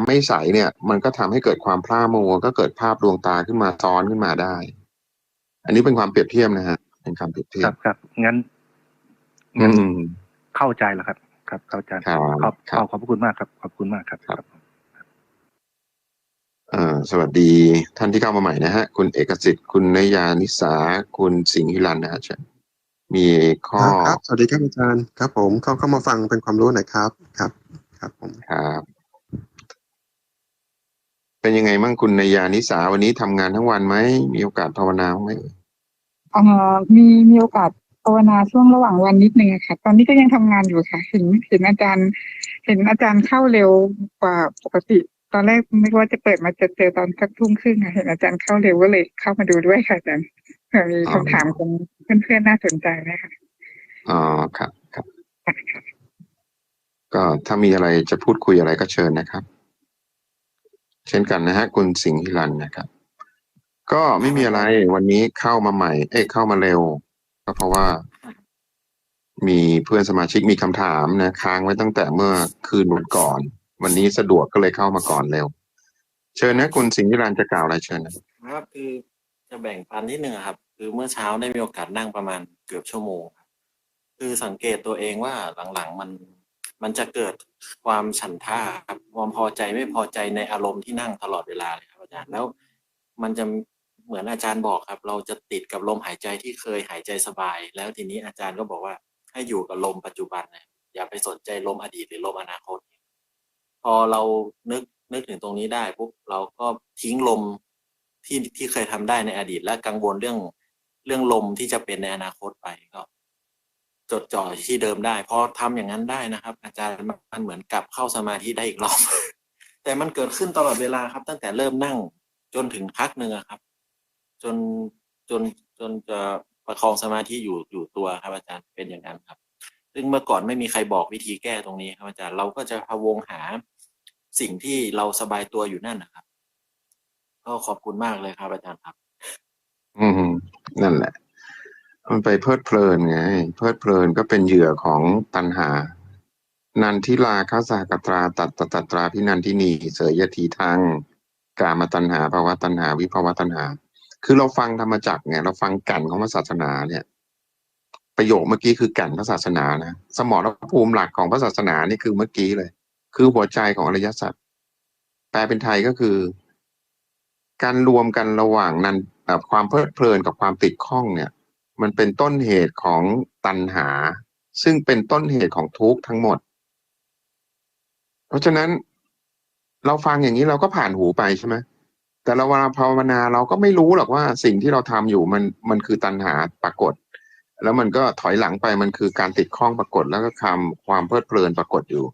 ำไม่ใสเนี่ย มันก็ทำให้เกิดความพร่ามัวก็เกิดภาพดวงตาขึ้นมาซ้อนขึ้นมาได้ อันนี้เป็นความเปรียบเทียบนะฮะเป็นคำเปรียบเทีคยรับบครับงั้นอืงั้นมเข้าใจแล้วครับ ครับ เข้าใจครับขอบครับขอบขอบพระคุณมากครับ ขอบคุณมากครับครับเอ่อสวัสดีท่านที่เข้ามาใหม่นะฮะ คุณเอกสิทธิ์คุณนยานิสา คุณสิงห์ฮิรันนะฮะเชิญมีข้อครับครับ สวัสดีครับอาจารย์ครับ ผมเข้าเข้ามาฟังเป็นความรู้หน่อยครับ ครับ ครับผมครับ เป็นยังไงมั่งคุณนยานิสาวันนี้ทำงานทั้งวันไหมมีโอกาสภาวนาบ้างไหมเอ่อมีมีโอกาสภาวนาช่วงระหว่างวันนิดนึงอะค่ะ ตอนนี้ก็ยังทำงานอยู่ค่ะเห็นเห็นอาจารย์ เห็นอาจารย์เข้าเร็วกว่าปกติ ตอนแรกไม่ว่าจะเปิดมาจะเจอตอนสักทุ่มครึ่งค่ะเห็นอาจารย์เข้าเร็วก็เลยเข้ามาดูด้วยค่ะอาจารย์เผื่อมีคำถามของเพื่อนๆน่าสนใจนะคะอ๋อครับครับ ก็ถ้ามีอะไรจะพูดคุยอะไรก็เชิญนะครับ เช่นกันนะฮะคุณสิงห์ฮิรันนะครับ ก็ไม่มีอะไรวันนี้เข้ามาใหม่ เอ้ยเข้ามาเร็ว ก็เพราะว่า มีเพื่อนสมาชิกมีคำถามนะค้างไว้ตั้งแต่เมื่อคืนวันก่อน วันนี้สะดวกก็เลยเข้ามาก่อนเร็ว เชิญนะคุณสิงห์ฮิรันจะกล่าวอะไรเชิญนะครับคือจะแบ่งปันนิดนึงอะครับ คือเมื่อเช้าได้มีโอกาสนั่งประมาณเกือบชั่วโมงครับคือสังเกตตัวเองว่าหลังๆมัน มันจะเกิดความฉันท่าครับความพอใจไม่พอใจในอารมณ์ที่นั่งตลอดเวลาเลยครับอาจารย์แล้ว มันจะเหมือนอาจารย์บอกครับ เราจะติดกับลมหายใจที่เคยหายใจสบาย แล้วทีนี้อาจารย์ก็บอกว่า ให้อยู่กับลมปัจจุบันนะอย่าไปสนใจลมอดีตหรือลมอนาคต พอเรานึกนึกถึงตรงนี้ได้ปุ๊บเราก็ทิ้งลมที่ที่เคยทำได้ในอดีต และกังวลเรื่องเรื่องลมที่จะเป็นในอนาคตไปก็ จดจ่อที่เดิมได้พอทำอย่างนั้นได้นะครับ อาจารย์มันเหมือนกลับเข้าสมาธิได้อีกรอบ แต่มันเกิดขึ้นตลอดเวลาครับ ตั้งแต่เริ่มนั่งจนถึงพักหนึ่งครับ จนจนจนจะประคองสมาธิอยู่อยู่ตัวครับอาจารย์เป็นอย่างนั้นครับ ซึ่งเมื่อก่อนไม่มีใครบอกวิธีแก้ตรงนี้ครับอาจารย์เราก็จะพะวงหาสิ่งที่เราสบายตัวอยู่นั่นนะครับ ก็ขอบคุณมากเลยครับอาจารย์ครับ อืมนั่นแหละ มันไปเพลิดเพลินไง เพลิดเพลินก็เป็นเหยื่อของตัณหา นันทิลาคาสากตราตัดตตัตราพินันทินีเสยยทีทางกามตัณหาภาวะตัณหา วิภาวะตัณหา คือเราฟังธรรมจักรไงเราฟังแก่นของพระศาสนาเนี่ย ประโยคเมื่อกี้คือแก่นพระศาสนานะสมรภูมิหลักของพระศาสนานี่คือเมื่อกี้เลย คือหัวใจของอริยสัจแปลเป็นไทยก็คือ การรวมกันระหว่างนั้นความเพลิดเพลินกับความติดข้องเนี่ย มันเป็นต้นเหตุของตัณหา ซึ่งเป็นต้นเหตุของทุกข์ทั้งหมด เพราะฉะนั้นเราฟังอย่างนี้เราก็ผ่านหูไปใช่ไหมแต่เราเวลาภาวนาเราก็ไม่รู้หรอกว่าสิ่งที่เราทำอยู่มันมันคือตัณหาปรากฏ แล้วมันก็ถอยหลังไปมันคือการติดข้องปรากฏแล้วก็คำความเพลิดเพลินปรากฏอยู่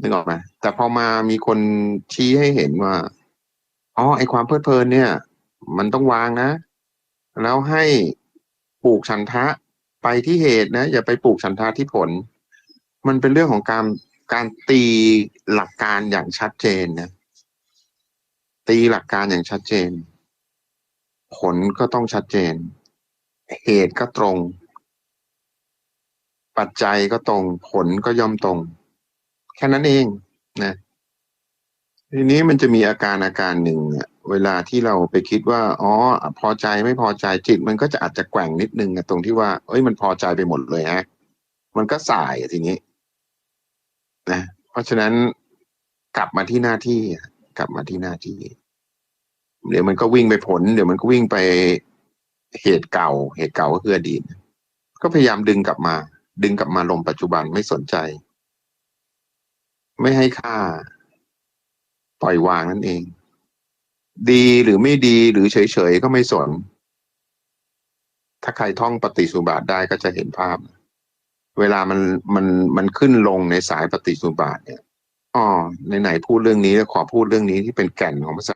นึกออกไหมแต่พอมามีคนชี้ให้เห็นว่าอ๋อไอความเพลิดเพลินเนี่ย มันต้องวางนะ แล้วให้ ปลูกฉันทะไปที่เหตุนะอย่าไปปลูกฉันทะที่ผล มันเป็นเรื่องของการการตีหลักการอย่างชัดเจนนะตีหลักการอย่างชัดเจน ผลก็ต้องชัดเจน เหตุก็ตรง ปัจจัยก็ตรง ผลก็ย่อมตรง แค่นั้นเองนะทีนี้มันจะมีอาการอาการหนึ่งอะ เวลาที่เราไปคิดว่าอ๋อพอใจไม่พอใจจิต มันก็จะอาจจะแกว่งนิดนึงตรงที่ว่า เอ้ยมันพอใจไปหมดเลยฮะมันก็สายทีนี้นะเพราะฉะนั้นกลับมาที่หน้าที่กลับมาที่หน้าที่ เดี๋ยวมันก็วิ่งไปผล เดี๋ยวมันก็วิ่งไปเหตุเก่า เหตุเก่าก็คืออดีตก็พยายามดึงกลับมา ดึงกลับมาลงปัจจุบันไม่สนใจ ไม่ให้ค่า ปล่อยวางนั่นเอง ดีหรือไม่ดีหรือเฉยๆก็ไม่สน ถ้าใครท่องปฏิสุบาทได้ก็จะเห็นภาพ เวลามันมันมันขึ้นลงในสายปฏิสุบาทเนี่ยอ๋อไหนๆพูดเรื่องนี้แล้วขอพูดเรื่องนี้ที่เป็นแก่นของพระศา